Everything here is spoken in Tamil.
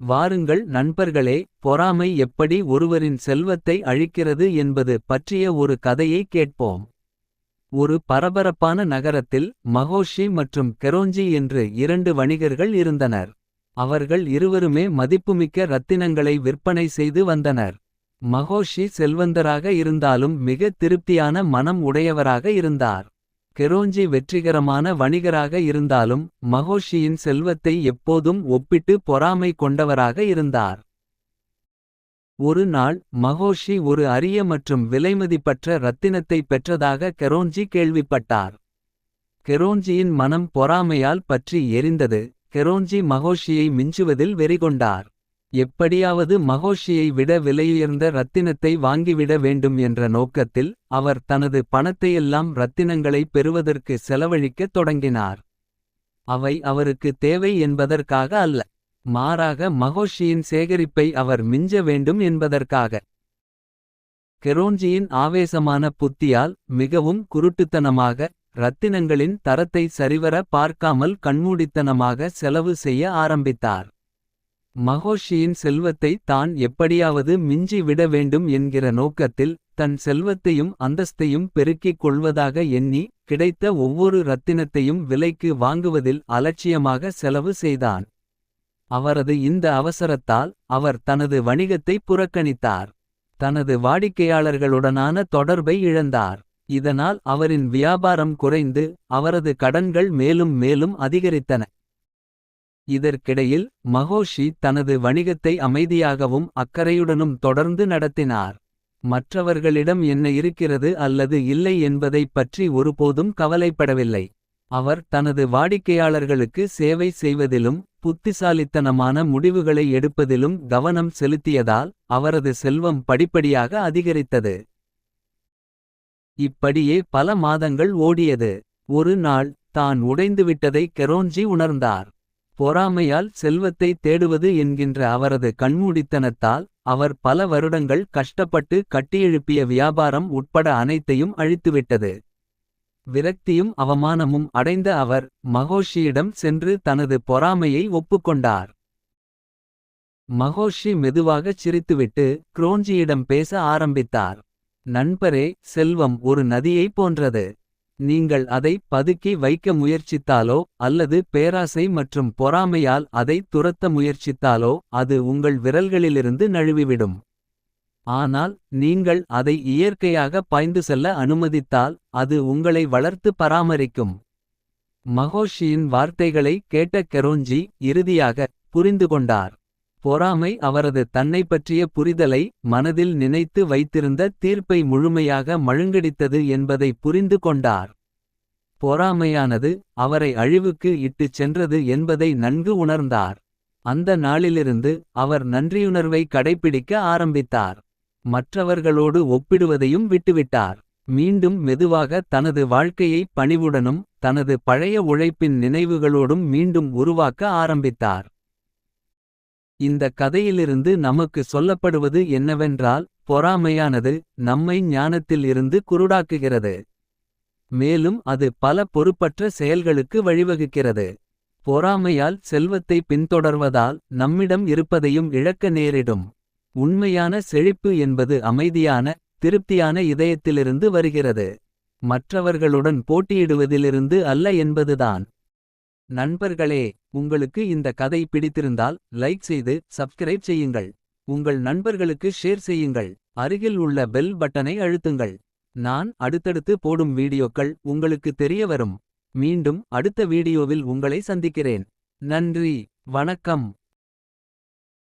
வாருங்கள் நண்பர்களே பொறாமை எப்படி ஒருவரின் செல்வத்தை அழிக்கிறது என்பது பற்றிய ஒரு கதையை கேட்போம். ஒரு பரபரப்பான நகரத்தில் மகோஷி மற்றும் கெரோஞ்சி என்று இரண்டு வணிகர்கள் இருந்தனர். அவர்கள் இருவருமே மதிப்புமிக்க ரத்தினங்களை விற்பனை செய்து வந்தனர். மகோஷி செல்வந்தராக இருந்தாலும் மிக திருப்தியான மனம் உடையவராக இருந்தார். கெரோஞ்சி வெற்றிகரமான வணிகராக இருந்தாலும் மகோஷியின் செல்வத்தை எப்போதும் ஒப்பிட்டு பொறாமை கொண்டவராக இருந்தார். ஒரு நாள் மகோஷி ஒரு அரிய மற்றும் விலைமதிப்பற்ற ரத்தினத்தை பெற்றதாக கெரோஞ்சி கேள்விப்பட்டார். கெரோஞ்சியின் மனம் பொறாமையால் பற்றி எரிந்தது. கெரோஞ்சி மகோஷியை மிஞ்சுவதில் வெறிகொண்டார். எப்படியாவது மகோஷியை விட விலையுயர்ந்த ரத்தினத்தை வாங்கிவிட வேண்டும் என்ற நோக்கத்தில். அவர் தனது பணத்தையெல்லாம் ரத்தினங்களை பெறுவதற்கு செலவழிக்கத் தொடங்கினார். அவை அவருக்கு தேவை என்பதற்காக அல்ல. மாறாக மகோஷியின் சேகரிப்பை அவர் மிஞ்ச வேண்டும் என்பதற்காக. கெரோஞ்சியின் ஆவேசமான புத்தியால் மிகவும் குருட்டுத்தனமாக. ரத்தினங்களின் தரத்தை சரிவர பார்க்காமல் கண்மூடித்தனமாக செலவு செய்ய ஆரம்பித்தார். மகோஷியின் செல்வத்தை தான் எப்படியாவது மிஞ்சி விட வேண்டும் என்கிற நோக்கத்தில். தன் செல்வத்தையும் அந்தஸ்தையும் பெருக்கிக் கொள்வதாக எண்ணி. கிடைத்த ஒவ்வொரு ரத்தினத்தையும் விலைக்கு வாங்குவதில் அலட்சியமாக செலவு செய்தான். அவரது இந்த அவசரத்தால் அவர் தனது வணிகத்தை புறக்கணித்தார். தனது வாடிக்கையாளர்களுடனான தொடர்பை இழந்தார். இதனால் அவரின் வியாபாரம் குறைந்து அவரது கடன்கள் மேலும் மேலும் அதிகரித்தன. இதற்கிடையில் மகோஷி தனது வணிகத்தை அமைதியாகவும் அக்கறையுடனும் தொடர்ந்து நடத்தினார். மற்றவர்களிடம் என்ன இருக்கிறது அல்லது இல்லை என்பதைப் பற்றி ஒருபோதும் கவலைப்படவில்லை. அவர் தனது வாடிக்கையாளர்களுக்கு சேவை செய்வதிலும். புத்திசாலித்தனமான முடிவுகளை எடுப்பதிலும் கவனம் செலுத்தியதால். அவரது செல்வம் படிப்படியாக அதிகரித்தது. இப்படியே பல மாதங்கள் ஓடியது. ஒரு நாள் தான் உடைந்துவிட்டதை கெரோஞ்சி உணர்ந்தார். பொறாமையால் செல்வத்தை தேடுவது என்கின்ற அவரது கண்மூடித்தனத்தால். அவர் பல வருடங்கள் கஷ்டப்பட்டு கட்டியெழுப்பிய வியாபாரம் உட்பட அனைத்தையும் அழித்துவிட்டது. விரக்தியும் அவமானமும் அடைந்த அவர் மகோஷியிடம் சென்று தனது பொறாமையை ஒப்புக்கொண்டார். மகோஷி மெதுவாகச் சிரித்துவிட்டு குரோஞ்சியிடம் பேச ஆரம்பித்தார். நண்பரே செல்வம் ஒரு நதியைப் போன்றது. நீங்கள் அதை பதுக்கி வைக்க முயற்சித்தாலோ அல்லது பேராசை மற்றும் பொறாமையால் அதை துரத்த முயற்சித்தாலோ அது உங்கள் விரல்களிலிருந்து நழுவிவிடும். ஆனால் நீங்கள் அதை இயற்கையாக பாய்ந்து செல்ல அனுமதித்தால் அது உங்களை வளர்த்து பராமரிக்கும். மகோஷியின் வார்த்தைகளை கேட்ட கெரோஞ்சி இறுதியாக புரிந்து கொண்டார் பொறாமை அவரது தன்னை பற்றிய புரிதலை மனதில் நினைத்து வைத்திருந்த தீர்ப்பை முழுமையாக மழுங்கடித்தது என்பதை புரிந்து கொண்டார். பொறாமையானது அவரை அழிவுக்கு இட்டுச் சென்றது என்பதை நன்கு உணர்ந்தார். அந்த நாளிலிருந்து அவர் நன்றியுணர்வை கடைப்பிடிக்க ஆரம்பித்தார். மற்றவர்களோடு ஒப்பிடுவதையும் விட்டுவிட்டார். மீண்டும் மெதுவாக தனது வாழ்க்கையை பணிவுடனும். தனது பழைய உழைப்பின் நினைவுகளோடும் மீண்டும் உருவாக்க ஆரம்பித்தார். இந்த கதையிலிருந்து நமக்கு சொல்லப்படுவது என்னவென்றால். பொறாமையானது நம்மை ஞானத்தில் இருந்து குருடாக்குகிறது. மேலும் அது பல பொறுப்பற்ற செயல்களுக்கு வழிவகுக்கிறது. பொறாமையால் செல்வத்தை பின்தொடர்வதால் நம்மிடம் இருப்பதையும் இழக்க நேரிடும். உண்மையான செழிப்பு என்பது அமைதியான திருப்தியான இதயத்திலிருந்து வருகிறது. மற்றவர்களுடன் போட்டியிடுவதிலிருந்து அல்ல என்பதுதான். நண்பர்களே உங்களுக்கு இந்த கதை பிடித்திருந்தால் லைக் செய்து சப்ஸ்கிரைப் செய்யுங்கள். உங்கள் நண்பர்களுக்கு ஷேர் செய்யுங்கள் அருகில் உள்ள பெல் பட்டனை அழுத்துங்கள். நான் அடுத்தடுத்து போடும் வீடியோக்கள் உங்களுக்கு தெரிய வரும். மீண்டும் அடுத்த வீடியோவில் உங்களை சந்திக்கிறேன். நன்றி வணக்கம்.